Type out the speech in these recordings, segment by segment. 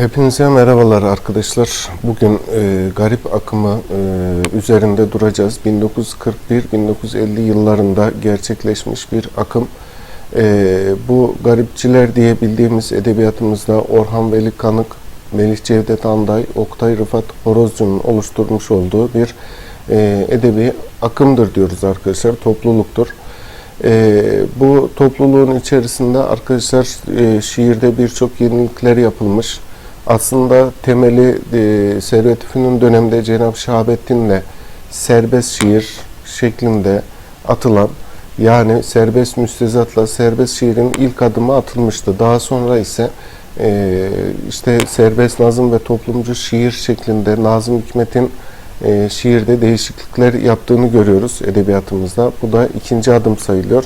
Hepinize merhabalar arkadaşlar. Bugün e, garip akımı e, üzerinde duracağız. 1941-1950 yıllarında gerçekleşmiş bir akım. E, bu garipçiler diye bildiğimiz edebiyatımızda Orhan Veli Kanık, Melih Cevdet Anday, Oktay Rıfat Horozcu'nun oluşturmuş olduğu bir e, edebi akımdır diyoruz arkadaşlar. Topluluktur. E, bu topluluğun içerisinde arkadaşlar e, şiirde birçok yenilikler yapılmış. Aslında temeli e, Servet Fünun döneminde Cenab-ı Şahabettin'le serbest şiir şeklinde atılan yani serbest müstezatla serbest şiirin ilk adımı atılmıştı. Daha sonra ise e, işte serbest nazım ve toplumcu şiir şeklinde Nazım Hikmet'in e, şiirde değişiklikler yaptığını görüyoruz edebiyatımızda. Bu da ikinci adım sayılıyor.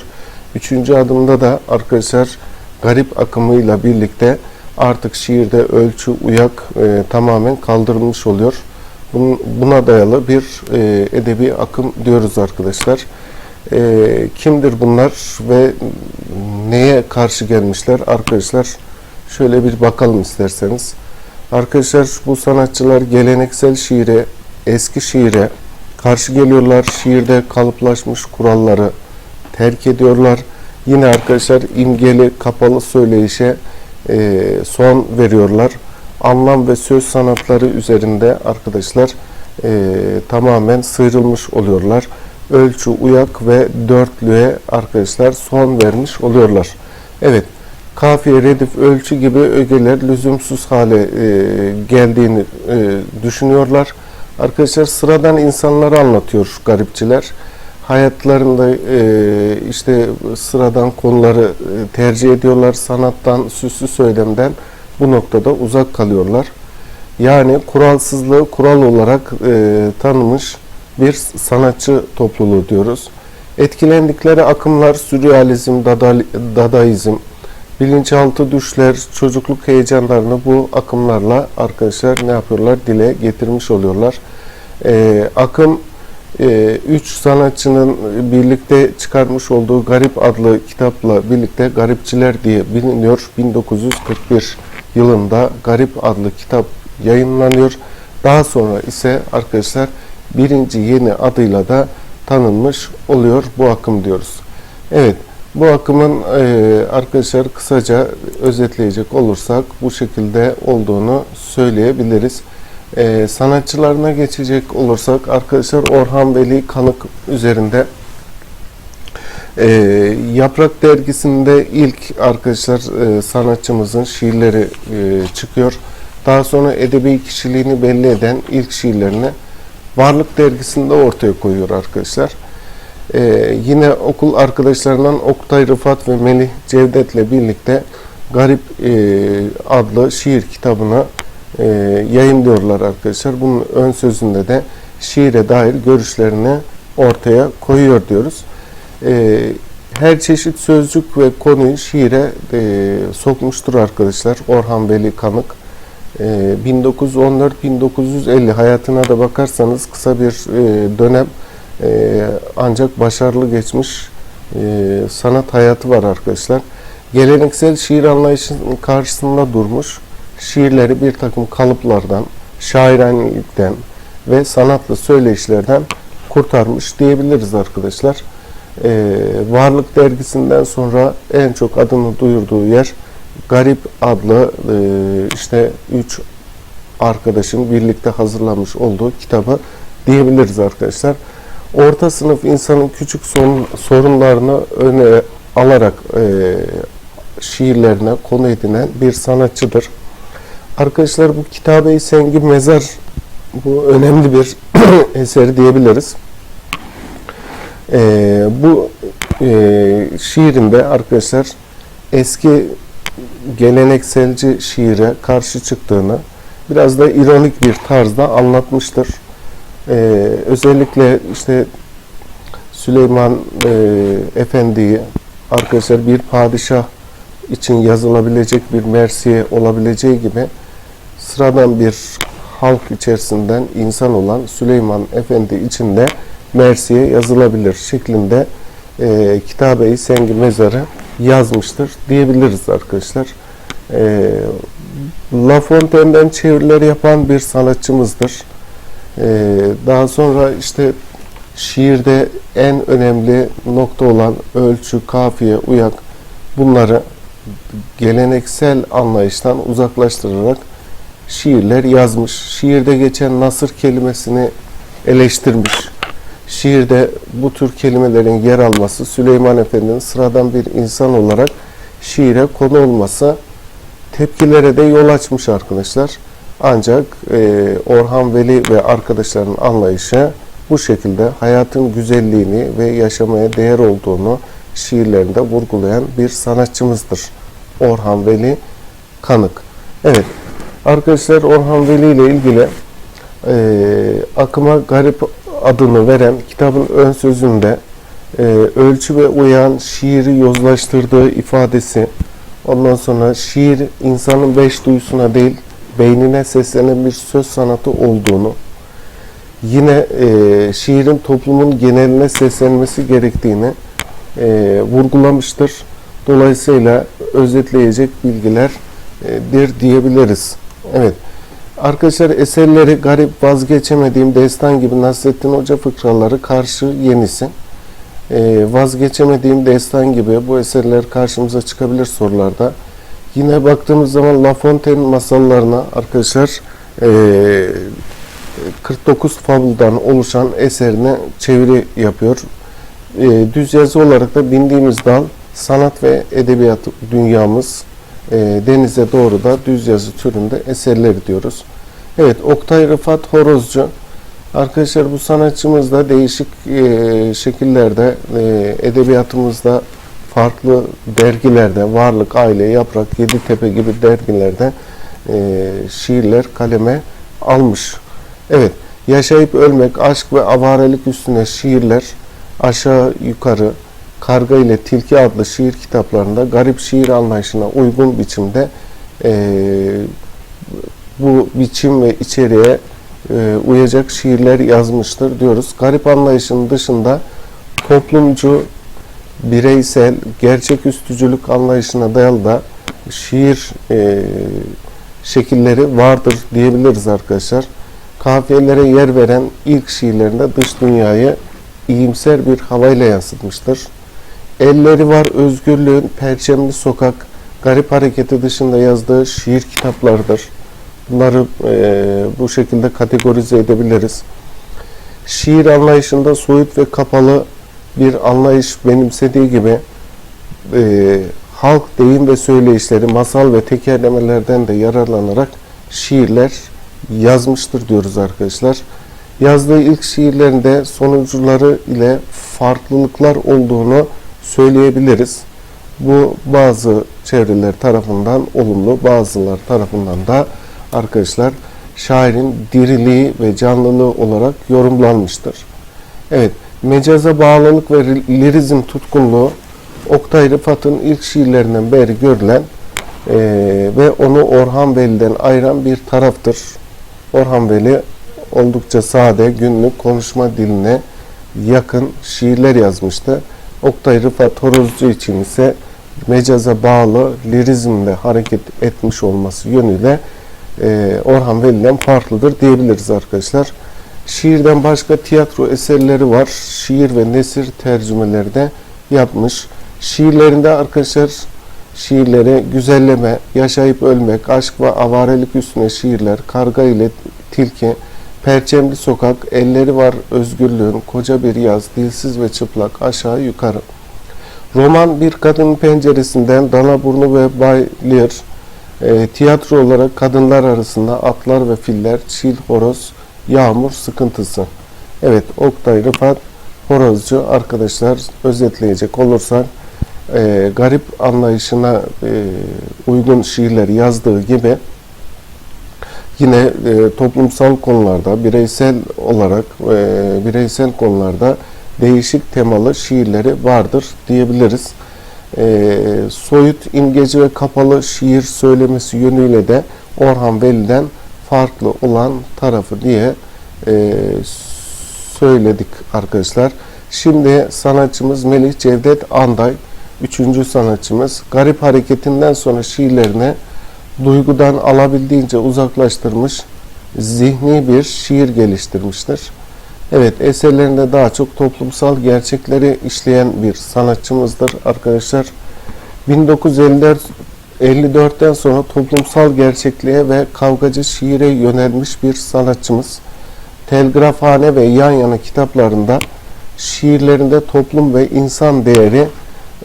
Üçüncü adımda da arkadaşlar garip akımıyla birlikte artık şiirde ölçü, uyak e, tamamen kaldırılmış oluyor. Bunun, buna dayalı bir e, edebi akım diyoruz arkadaşlar. E, kimdir bunlar ve neye karşı gelmişler arkadaşlar? Şöyle bir bakalım isterseniz. Arkadaşlar bu sanatçılar geleneksel şiire, eski şiire karşı geliyorlar. Şiirde kalıplaşmış kuralları terk ediyorlar. Yine arkadaşlar imgeli, kapalı söyleyişe e, son veriyorlar. Anlam ve söz sanatları üzerinde arkadaşlar e, tamamen sıyrılmış oluyorlar. Ölçü, uyak ve dörtlüğe arkadaşlar son vermiş oluyorlar. Evet, kafiye, redif, ölçü gibi ögeler lüzumsuz hale e, geldiğini e, düşünüyorlar. Arkadaşlar sıradan insanları anlatıyor garipçiler hayatlarında e, işte sıradan konuları e, tercih ediyorlar. Sanattan, süslü söylemden bu noktada uzak kalıyorlar. Yani kuralsızlığı kural olarak e, tanımış bir sanatçı topluluğu diyoruz. Etkilendikleri akımlar sürrealizm, dada, dadaizm, bilinçaltı düşler, çocukluk heyecanlarını bu akımlarla arkadaşlar ne yapıyorlar? Dile getirmiş oluyorlar. E, akım e, üç sanatçının birlikte çıkarmış olduğu Garip adlı kitapla birlikte Garipçiler diye biliniyor. 1941 yılında Garip adlı kitap yayınlanıyor. Daha sonra ise arkadaşlar birinci yeni adıyla da tanınmış oluyor bu akım diyoruz. Evet bu akımın e, arkadaşlar kısaca özetleyecek olursak bu şekilde olduğunu söyleyebiliriz. Ee, sanatçılarına geçecek olursak arkadaşlar Orhan Veli Kanık üzerinde e, Yaprak dergisinde ilk arkadaşlar e, sanatçımızın şiirleri e, çıkıyor. Daha sonra edebi kişiliğini belli eden ilk şiirlerini Varlık dergisinde ortaya koyuyor arkadaşlar. E, yine okul arkadaşlarından Oktay Rıfat ve Melih Cevdet'le birlikte Garip e, adlı şiir kitabını e, yayınlıyorlar arkadaşlar. Bunun ön sözünde de şiire dair görüşlerini ortaya koyuyor diyoruz. E, her çeşit sözcük ve konuyu şiire e, sokmuştur arkadaşlar. Orhan Veli Kanık. E, 1914-1950 hayatına da bakarsanız kısa bir e, dönem e, ancak başarılı geçmiş e, sanat hayatı var arkadaşlar. Geleneksel şiir anlayışının karşısında durmuş şiirleri bir takım kalıplardan, şairanilikten ve sanatlı söyleyişlerden kurtarmış diyebiliriz arkadaşlar. Ee, Varlık dergisinden sonra en çok adını duyurduğu yer Garip adlı e, işte üç arkadaşın birlikte hazırlamış olduğu kitabı diyebiliriz arkadaşlar. Orta sınıf insanın küçük sorun, sorunlarını öne alarak e, şiirlerine konu edinen bir sanatçıdır. Arkadaşlar bu Kitabe-i Sengi Mezar bu önemli bir eser diyebiliriz. Ee, bu e, şiirinde arkadaşlar eski gelenekselci şiire karşı çıktığını biraz da ironik bir tarzda anlatmıştır. Ee, özellikle işte Süleyman e, Efendi'yi arkadaşlar bir padişah için yazılabilecek bir mersiye olabileceği gibi sıradan bir halk içerisinden insan olan Süleyman Efendi için de Mersi'ye yazılabilir şeklinde e, Kitabe-i Sengi Mezarı yazmıştır diyebiliriz arkadaşlar. E, La Fontaine'den çeviriler yapan bir sanatçımızdır. E, daha sonra işte şiirde en önemli nokta olan ölçü, kafiye, uyak bunları geleneksel anlayıştan uzaklaştırarak şiirler yazmış. Şiirde geçen nasır kelimesini eleştirmiş. Şiirde bu tür kelimelerin yer alması Süleyman Efendi'nin sıradan bir insan olarak şiire konu olması tepkilere de yol açmış arkadaşlar. Ancak e, Orhan Veli ve arkadaşlarının anlayışı bu şekilde hayatın güzelliğini ve yaşamaya değer olduğunu şiirlerinde vurgulayan bir sanatçımızdır. Orhan Veli Kanık. Evet arkadaşlar Orhan Veli ile ilgili e, akıma garip adını veren kitabın ön sözünde e, ölçü ve uyan şiiri yozlaştırdığı ifadesi ondan sonra şiir insanın beş duyusuna değil beynine seslenen bir söz sanatı olduğunu yine e, şiirin toplumun geneline seslenmesi gerektiğini e, vurgulamıştır. Dolayısıyla özetleyecek bilgilerdir diyebiliriz. Evet. Arkadaşlar eserleri garip vazgeçemediğim destan gibi Nasrettin Hoca fıkraları karşı yenisi. Ee, vazgeçemediğim destan gibi bu eserler karşımıza çıkabilir sorularda. Yine baktığımız zaman La Fontaine masallarına arkadaşlar ee, 49 fabuldan oluşan eserine çeviri yapıyor. Ee, düz yazı olarak da bindiğimiz dal sanat ve edebiyat dünyamız e, denize doğru da düz yazı türünde eserleri diyoruz. Evet Oktay Rıfat Horozcu arkadaşlar bu sanatçımız da değişik e, şekillerde e, edebiyatımızda farklı dergilerde Varlık, Aile, Yaprak, Yeditepe gibi dergilerde e, şiirler kaleme almış. Evet Yaşayıp Ölmek, Aşk ve Avarelik üstüne şiirler aşağı yukarı Karga ile Tilki adlı şiir kitaplarında garip şiir anlayışına uygun biçimde e, bu biçim ve içeriğe e, uyacak şiirler yazmıştır diyoruz. Garip anlayışının dışında toplumcu, bireysel, gerçeküstücülük anlayışına dayalı da şiir e, şekilleri vardır diyebiliriz arkadaşlar. Kafiyelere yer veren ilk şiirlerinde dış dünyayı iyimser bir havayla yansıtmıştır. Elleri var özgürlüğün perçemli sokak garip hareketi dışında yazdığı şiir kitaplarıdır. Bunları e, bu şekilde kategorize edebiliriz. Şiir anlayışında soyut ve kapalı bir anlayış benimsediği gibi e, halk deyim ve söyleyişleri, masal ve tekerlemelerden de yararlanarak şiirler yazmıştır diyoruz arkadaşlar. Yazdığı ilk şiirlerinde sonuncuları ile farklılıklar olduğunu söyleyebiliriz. Bu bazı çevreler tarafından olumlu, bazılar tarafından da arkadaşlar şairin diriliği ve canlılığı olarak yorumlanmıştır. Evet, mecaza bağlılık ve lirizm tutkunluğu Oktay Rıfat'ın ilk şiirlerinden beri görülen e, ve onu Orhan Veli'den ayıran bir taraftır. Orhan Veli oldukça sade, günlük konuşma diline yakın şiirler yazmıştı. Oktay Rıfat Horozcu için ise mecaza bağlı lirizmle hareket etmiş olması yönüyle e, Orhan Veli'den farklıdır diyebiliriz arkadaşlar. Şiirden başka tiyatro eserleri var. Şiir ve nesir tercümeleri de yapmış. Şiirlerinde arkadaşlar şiirleri güzelleme, yaşayıp ölmek, aşk ve avarelik üstüne şiirler, karga ile tilki, perçemli sokak, elleri var özgürlüğün, koca bir yaz, dilsiz ve çıplak, aşağı yukarı. Roman bir kadın penceresinden Dana Burnu ve Bay Lear, e, tiyatro olarak kadınlar arasında atlar ve filler, çil, horoz, yağmur sıkıntısı. Evet, Oktay Rıfat Horozcu arkadaşlar özetleyecek olursak e, garip anlayışına e, uygun şiirler yazdığı gibi yine e, toplumsal konularda bireysel olarak e, bireysel konularda değişik temalı şiirleri vardır diyebiliriz. E, soyut, imgeci ve kapalı şiir söylemesi yönüyle de Orhan Veli'den farklı olan tarafı diye e, söyledik arkadaşlar. Şimdi sanatçımız Melih Cevdet Anday, üçüncü sanatçımız. Garip hareketinden sonra şiirlerini duygudan alabildiğince uzaklaştırmış, zihni bir şiir geliştirmiştir. Evet, eserlerinde daha çok toplumsal gerçekleri işleyen bir sanatçımızdır arkadaşlar. 1954 54'ten sonra toplumsal gerçekliğe ve kavgacı şiire yönelmiş bir sanatçımız. Telgrafhane ve Yan Yana kitaplarında şiirlerinde toplum ve insan değeri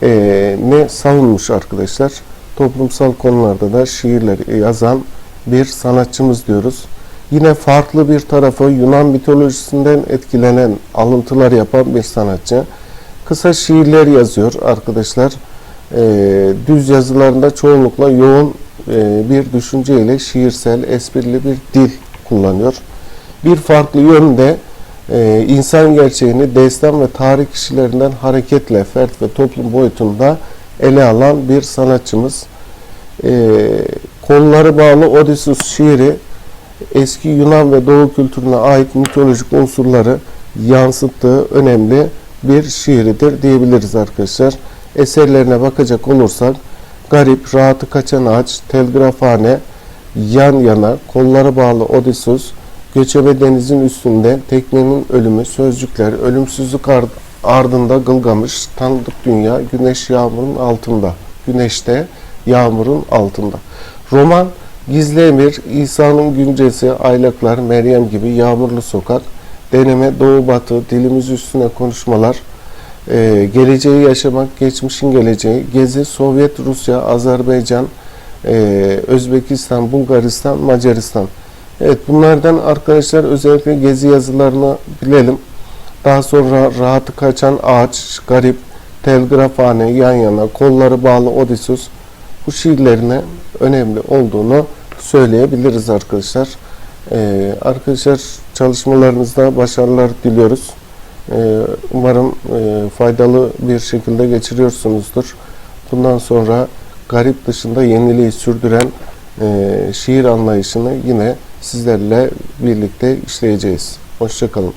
eee, ne savunmuş arkadaşlar. Toplumsal konularda da şiirler yazan bir sanatçımız diyoruz. Yine farklı bir tarafı Yunan mitolojisinden etkilenen alıntılar yapan bir sanatçı. Kısa şiirler yazıyor arkadaşlar. Eee, düz yazılarında çoğunlukla yoğun eee, bir düşünceyle şiirsel, esprili bir dil kullanıyor. Bir farklı yönde e, insan gerçeğini destan ve tarih kişilerinden hareketle fert ve toplum boyutunda ele alan bir sanatçımız. E, kolları bağlı Odysseus şiiri eski Yunan ve Doğu kültürüne ait mitolojik unsurları yansıttığı önemli bir şiiridir diyebiliriz arkadaşlar. Eserlerine bakacak olursak Garip, Rahatı Kaçan Ağaç, Telgrafhane, Yan Yana, Kolları Bağlı Odysseus, Göçebe denizin üstünde teknenin ölümü, sözcükler, ölümsüzlük ar- ardında Gılgamış, tanıdık dünya, güneş yağmurun altında. Güneşte, yağmurun altında. Roman, Gizli Emir, İsa'nın güncesi, Aylaklar, Meryem gibi Yağmurlu Sokak, Deneme, Doğu Batı, Dilimiz Üstüne Konuşmalar, e, Geleceği Yaşamak, Geçmişin Geleceği, Gezi, Sovyet, Rusya, Azerbaycan, e, Özbekistan, Bulgaristan, Macaristan. Evet bunlardan arkadaşlar özellikle gezi yazılarını bilelim. Daha sonra rahatı kaçan ağaç, garip, telgrafhane, yan yana, kolları bağlı Odysseus bu şiirlerine önemli olduğunu söyleyebiliriz arkadaşlar. Ee, arkadaşlar çalışmalarınızda başarılar diliyoruz. Ee, umarım e, faydalı bir şekilde geçiriyorsunuzdur. Bundan sonra garip dışında yeniliği sürdüren e, şiir anlayışını yine sizlerle birlikte işleyeceğiz. Hoşçakalın.